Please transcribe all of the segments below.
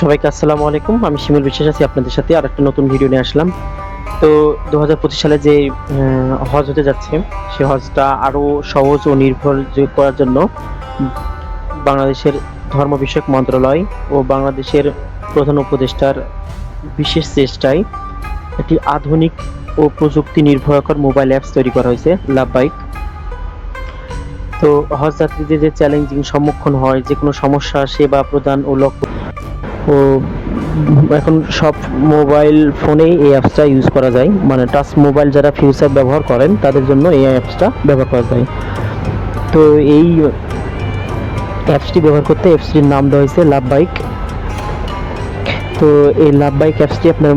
সবাইকে আসসালামু আলাইকুম। আমি শিমুল বিশ্বাস আছি, আপনাদের সাথে আর একটা নতুন ভিডিও নিয়ে আসলাম। তো দু হাজার পঁচিশ সালে যে হজ হতে যাচ্ছে, সে হজটা আরও সহজ ও নির্ভর করার জন্য বাংলাদেশের ধর্ম বিষয়ক মন্ত্রণালয় ও বাংলাদেশের প্রধান উপদেষ্টার বিশেষ চেষ্টায় একটি আধুনিক ও প্রযুক্তি নির্ভরকর মোবাইল অ্যাপস তৈরি করা হয়েছে লাভবাইক তো হজ যাত্রীদের যে চ্যালেঞ্জিং সম্মুখীন হয়, যে কোনো সমস্যা সেবা প্রদান ও লক্ষ্য ও এখন সব মোবাইল ফোনেই এই অ্যাপসটা ইউজ করা যায়। মানে টাচ মোবাইল যারা ফিউচার ব্যবহার করেন, তাদের জন্য এই অ্যাপসটা ব্যবহার করা যায়। তো এই অ্যাপসটি ব্যবহার করতে অ্যাপসটির নাম দেওয়া হয়েছে লাভ বাইক তো এই লাভ বাইক অ্যাপসটি আপনার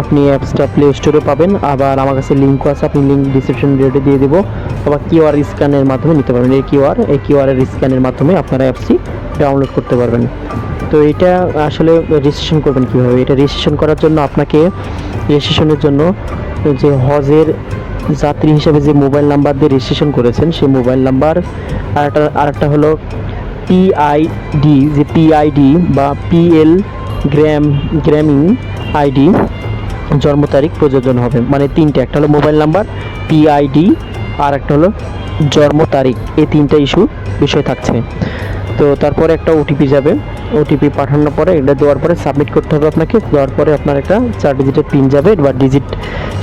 আপনি অ্যাপসটা প্লে স্টোরে পাবেন। আবার আমার কাছে লিঙ্কও আছে, আপনি লিঙ্ক ডিসক্রিপশন ভিডিওতে দিয়ে দেবো। আবার কিউআর স্ক্যানের মাধ্যমে নিতে পারবেন। এই কিউআর এই কিউআর এর স্ক্যানের মাধ্যমে আপনারা অ্যাপসটি ডাউনলোড করতে পারবেন। তো এটা আসলে রেজিস্ট্রেশন করবেন কীভাবে? এটা রেজিস্ট্রেশন করার জন্য আপনাকে রেজিস্ট্রেশনের জন্য যে হজের যাত্রী হিসেবে যে মোবাইল নাম্বার দিয়ে রেজিস্ট্রেশন করেছেন, সেই মোবাইল নাম্বার আর একটা আরেকটা হলো পিআইডি যে পিআইডি বা পিএল গ্র্যাম গ্র্যামিং আইডি জন্ম তারিখ প্রযোজন হবে। মানে তিনটে, একটা হলো মোবাইল নাম্বার পিআইডি আর একটা হলো জন্ম তারিখ। এই তিনটা ইস্যু বিষয় থাকছে। তো তারপরে একটা ওটিপি যাবে। ওটিপি পাঠানোর পরে এটা দেওয়ার পরে সাবমিট করতে হবে আপনাকে। দেওয়ার পরে আপনার একটা চার ডিজিটের পিন যাবে বা ডিজিট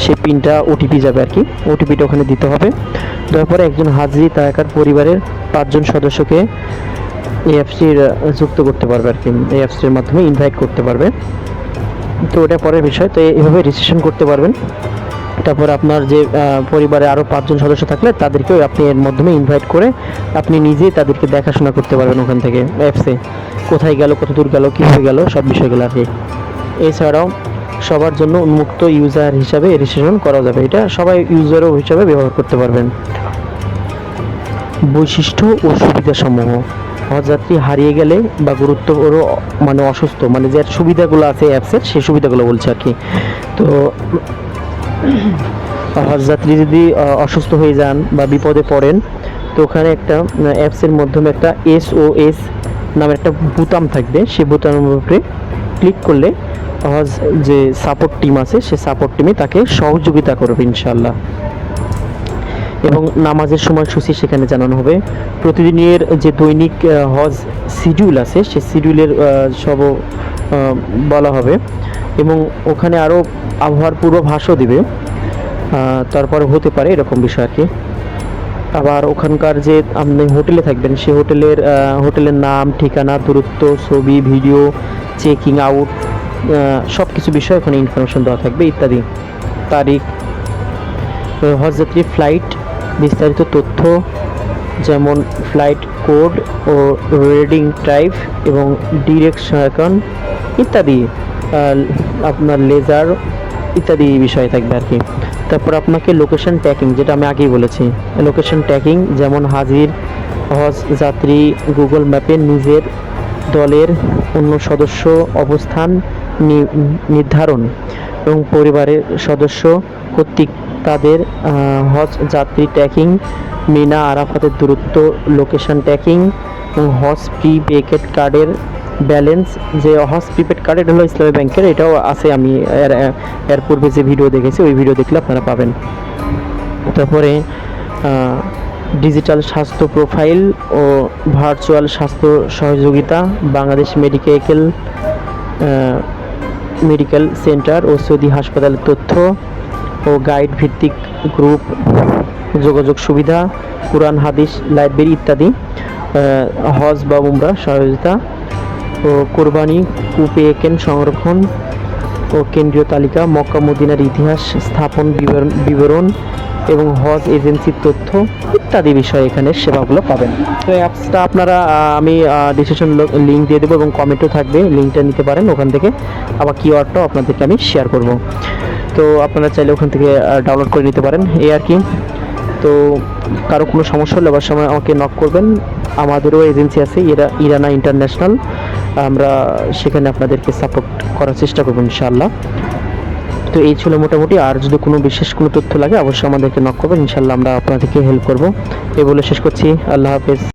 সেই পিনটা ওটিপি যাবে আর কি। ওটিপিটা ওখানে দিতে হবে। দেওয়ার পরে একজন হাজরি তায়াকার পরিবারের পাঁচজন সদস্যকে এই যুক্ত করতে পারবে আর কি। এই মাধ্যমে ইনভাইট করতে পারবে। তো ওটা পরের বিষয়। তো এভাবে রেজিস্ট্রেশন করতে পারবেন। তারপর আপনার যে পরিবারে আরও পাঁচজন সদস্য থাকলে তাদেরকেও আপনি এর মাধ্যমে ইনভাইট করে আপনি নিজেই তাদেরকে দেখাশোনা করতে পারবেন ওখান থেকে অ্যাপসে কোথায় গেল, কত দূর গেল, কীভাবে গেল, সব বিষয়গুলো আর কি। এছাড়াও সবার জন্য উন্মুক্ত ইউজার হিসাবে রেজিস্ট্রেশন করা যাবে। এটা সবাই ইউজারও হিসাবে ব্যবহার করতে পারবেন। বৈশিষ্ট্য ও সুবিধাসমূহ। হজযাত্রী হারিয়ে গেলে বা গুরুত্ব ওরও মানে অসুস্থ মানে যে সুবিধাগুলো আছে অ্যাপসের সেই সুবিধাগুলো বলছে আর কি। তো হজযাত্রী যদি অসুস্থ হয়ে যান বা বিপদে পড়েন, তো ওখানে একটা অ্যাপসের মাধ্যমে একটা এস ও এস নামের একটা বোতাম থাকবে। সেই বোতামের উপরে ক্লিক করলে হজ যে সাপোর্ট টিম আছে সে সাপোর্ট টিমে তাকে সহযোগিতা করবে ইনশাল্লাহ এবং নামাজের সময়সূচি সেখানে জানানো হবে। প্রতিদিনের যে দৈনিক হজ শিডিউল আছে সে শিডিউলের সব বলা হবে। এবং ওখানে আরও আবহাওয়ার পূর্বাভাসও দিবে। তারপরে হতে পারে এরকম বিষয় আর কি। আবার ওখানকার যে আপনি হোটেলে থাকবেন সেই হোটেলের হোটেলের নাম, ঠিকানা, দূরত্ব, ছবি, ভিডিও, চেকিং, আউট সব কিছু বিষয়ে ওখানে ইনফরমেশন দেওয়া থাকবে, ইত্যাদি। তারিখ হজযাত্রীর ফ্লাইট বিস্তারিত তথ্য, যেমন ফ্লাইট কোড ও রেডিং টাইপ এবং ডিরেকশন ইত্যাদি। আপনার লেজার ইত্যাদি বিষয় থাকবে আর কি। তারপর আপনাকে লোকেশন ট্যাকিং যেটা আমি আগেই বলেছি। লোকেশন ট্যাকিং যেমন হাজির, হজ, যাত্রী গুগল ম্যাপে নিজের দলের অন্য সদস্য অবস্থান নির্ধারণ এবং পরিবারের সদস্য কর্তৃক তাদের হজ, যাত্রী ট্র্যাকিং মিনা আরাফাতের দূরত্ব লোকেশন ট্র্যাকিং এবং হজ প্রি পেকেট কার্ডের ব্যালেন্স যে হজ প্রিপেড কার্ড, এটা হলো ইসলামী ব্যাংকের, এটাও আছে আমি এর এর পূর্বে যে ভিডিও দেখেছি, ওই ভিডিও দেখলে আপনারা পাবেন। তারপরে ডিজিটাল স্বাস্থ্য প্রোফাইল ও ভার্চুয়াল স্বাস্থ্য সহযোগিতা, বাংলাদেশ মেডিকেল মেডিকেল সেন্টার ও সৌদি হাসপাতালের তথ্য ও গাইড ভিত্তিক গ্রুপ, যোগাযোগ সুবিধা, কোরআন, হাদিস, লাইব্রেরি ইত্যাদি হজ বা উমরা সহযোগিতা। ও কোরবানি কুপেকেন সংরক্ষণ ও কেন্দ্রীয় তালিকা, মক্কা মদিনার ইতিহাস, স্থাপন বিবরণ এবং হজ এজেন্সির তথ্য ইত্যাদি বিষয়ে এখানে সেবাগুলো পাবেন। তো অ্যাপসটা আপনারা আমি ডিসিশন লিঙ্ক দিয়ে দেবো এবং কমেন্টও থাকবে। লিঙ্কটা নিতে পারেন, ওখান থেকে আবার কিওয়ার্ডটাও আপনাদেরকে আমি শেয়ার করব। তো আপনারা চাইলে ওখান থেকে ডাউনলোড করে নিতে পারেন। এই আর কি। তো কারও কোনো সমস্যা হলে আবার সময় আমাকে নক করবেন। আমাদেরও এজেন্সি আছে, ইরা, ইরানা ইন্টারন্যাশনাল আমরা সেখানে আপনাদেরকে সাপোর্ট করার চেষ্টা করব ইনশাআল্লাহ। তো এই ছিল মোটামুটি। আর যদি কোনো বিশেষ কোনো তথ্য লাগে, অবশ্যই আমাদেরকে নক করবেন। ইনশাল্লাহ আমরা আপনাদেরকে হেল্প করব। এই বলে শেষ করছি। আল্লাহ হাফেজ।